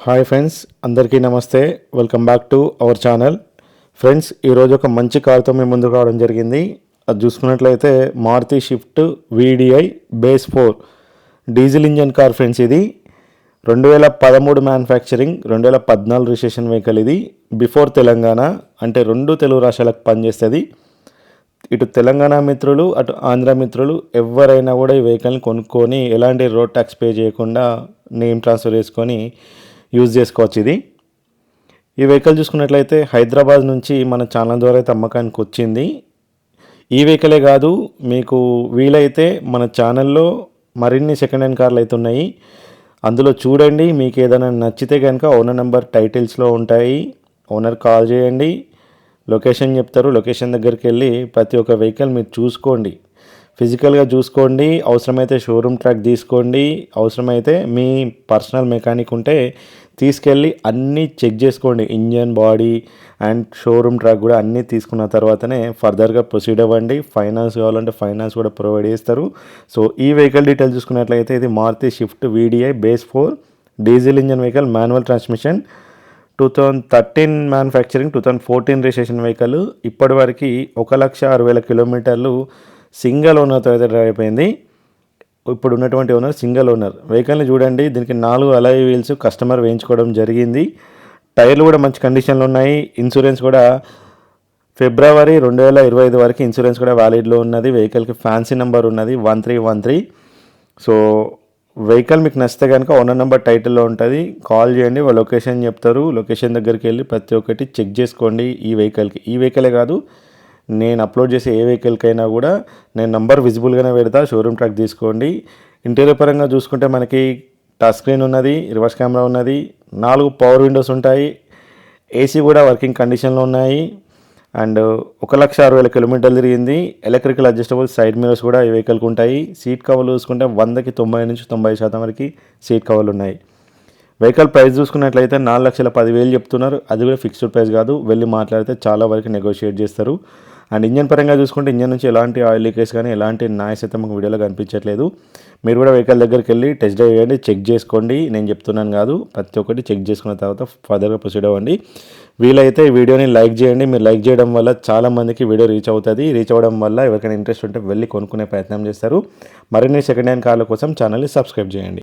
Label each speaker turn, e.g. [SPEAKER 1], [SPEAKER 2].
[SPEAKER 1] Hi friends అందరికీ నమస్తే. Welcome back to our channel friends ఈరోజు ఒక మంచి కార్తో మేము ముందుకు రావడం జరిగింది. అది చూసుకున్నట్లయితే Maruti Swift VDI base four diesel engine car friends ఇది. రెండు వేల పదమూడు మ్యానుఫ్యాక్చరింగ్ రెండు వేల పద్నాలుగు రిజిస్ట్రేషన్ వెహికల్ ఇది. బిఫోర్ తెలంగాణ అంటే రెండు తెలుగు రాష్ట్రాలకు పనిచేస్తుంది. ఇటు తెలంగాణ మిత్రులు అటు ఆంధ్ర మిత్రులు ఎవరైనా కూడా ఈ వెహికల్ని కొనుక్కొని ఎలాంటి రోడ్ ట్యాక్స్ పే చేయకుండా నేమ్ ట్రాన్స్ఫర్ చేసుకొని యూజ్ చేసుకోవచ్చు ఇది. ఈ వెహికల్ చూసుకున్నట్లయితే హైదరాబాద్ నుంచి మన ఛానల్ ద్వారా అయితే అమ్మకానికి వచ్చింది. ఈ వెహికలే కాదు మీకు వీలైతే మన ఛానల్లో మరిన్ని సెకండ్ హ్యాండ్ కార్లు అయితే ఉన్నాయి. అందులో చూడండి మీకు ఏదైనా నచ్చితే కనుక ఓనర్ నెంబర్ టైటిల్స్లో ఉంటాయి. ఓనర్ కాల్ చేయండి. లొకేషన్ చెప్తారు. లొకేషన్ దగ్గరికి వెళ్ళి ప్రతి ఒక్క వెహికల్ మీరు చూసుకోండి. ఫిజికల్గా చూసుకోండి అవసరమైతే షోరూమ్ ట్రాక్ తీసుకోండి అవసరమైతే మీ పర్సనల్ మెకానిక్ ఉంటే తీసుకెళ్ళి అన్నీ చెక్ చేసుకోండి. Engine body and showroom track కూడా అన్నీ తీసుకున్న తర్వాతనే ఫర్దర్గా ప్రొసీడ్ అవ్వండి. ఫైనాన్స్ కావాలంటే ఫైనాన్స్ కూడా ప్రొవైడ్ చేస్తారు. సో ఈ వెహికల్ డీటెయిల్ చూసుకున్నట్లయితే ఇది Maruti Swift VDI base four diesel engine vehicle manual transmission two thousand thirteen manufacturing two thousand fourteen registration vehicle. ఇప్పటివరకు ఒక లక్ష అరవై వేల కిలోమీటర్లు సింగల్ ఓనర్తో అయితే డ్రైవ్ అయిపోయింది. ఇప్పుడు ఉన్నటువంటి ఓనర్ సింగల్ ఓనర్. వెహికల్ని చూడండి. దీనికి నాలుగు అలాయ్ వీల్స్ కస్టమర్ వేయించుకోవడం జరిగింది. టైర్లు కూడా మంచి కండిషన్లో ఉన్నాయి. ఇన్సూరెన్స్ కూడా ఫిబ్రవరి రెండు వేల ఇరవై ఐదు వరకు ఇన్సూరెన్స్ కూడా వ్యాలిడ్లో ఉన్నది. వెహికల్కి ఫ్యాన్సీ నెంబర్ ఉన్నది. One three one three so vehicle మీకు నచ్చితే కనుక ఓనర్ నెంబర్ టైటిల్లో ఉంటుంది. కాల్ చేయండి. వాళ్ళ లొకేషన్ చెప్తారు. లొకేషన్ దగ్గరికి వెళ్ళి ప్రతి ఒక్కటి చెక్ చేసుకోండి ఈ వెహికల్కి ఈ వెహికలే కాదు నేను అప్లోడ్ చేసే ఏ వెహికల్కైనా కూడా నేను నంబర్ విజిబుల్గానే పెడతా షోరూమ్ ట్రాక్ తీసుకోండి. ఇంటీరియర్ పరంగా చూసుకుంటే మనకి టచ్ స్క్రీన్ ఉన్నది రివర్స్ కెమెరా ఉన్నది నాలుగు పవర్ విండోస్ ఉంటాయి ఏసీ కూడా వర్కింగ్ కండిషన్లో ఉన్నాయి. అండ్ ఒక లక్ష అరవై వేల కిలోమీటర్లు తిరిగింది. ఎలక్ట్రికల్ అడ్జస్టబుల్ సైడ్ మిరర్స్ కూడా ఈ వెహికల్కి ఉంటాయి. సీట్ కవర్లు చూసుకుంటే వందకి తొంభై నుంచి తొంభై శాతం వరకు సీట్ కవర్లు ఉన్నాయి. వెహికల్ ప్రైస్ చూసుకున్నట్లయితే నాలుగు లక్షల పదివేలు చెప్తున్నారు. అది కూడా ఫిక్స్డ్ ప్రైస్ కాదు. వెళ్ళి మాట్లాడితే చాలా వరకు నెగోషియేట్ చేస్తారు. అండ్ ఇంజన్ పరంగా చూసుకుంటే ఇంజన్ నుంచి ఎలాంటి ఆయిల్ లీకేజ్ కానీ ఎలాంటి నాయస్ అయితే మాకు వీడియోలో కనిపించట్లేదు. మీరు కూడా వెహికల్ దగ్గరికి వెళ్ళి టెస్ట్ డ్రైవ్ చేయండి చెక్ చేసుకోండి. నేను చెప్తున్నాను కాదు ప్రతి ఒక్కటి చెక్ చేసుకున్న తర్వాత ఫర్దర్గా ప్రొసీడ్ అవ్వండి. వీలైతే ఈ వీడియోని లైక్ చేయండి. మీరు లైక్ చేయడం వల్ల చాలా మందికి వీడియో రీచ్ అవుతుంది. రీచ్ అవ్వడం వల్ల ఎవరికైనా ఇంట్రెస్ట్ ఉంటే వెళ్ళి కొనుక్కునే ప్రయత్నం చేస్తారు. మరిన్ని సెకండ్ హ్యాండ్ కార్ల కోసం ఛానల్ని సబ్స్క్రైబ్ చేయండి.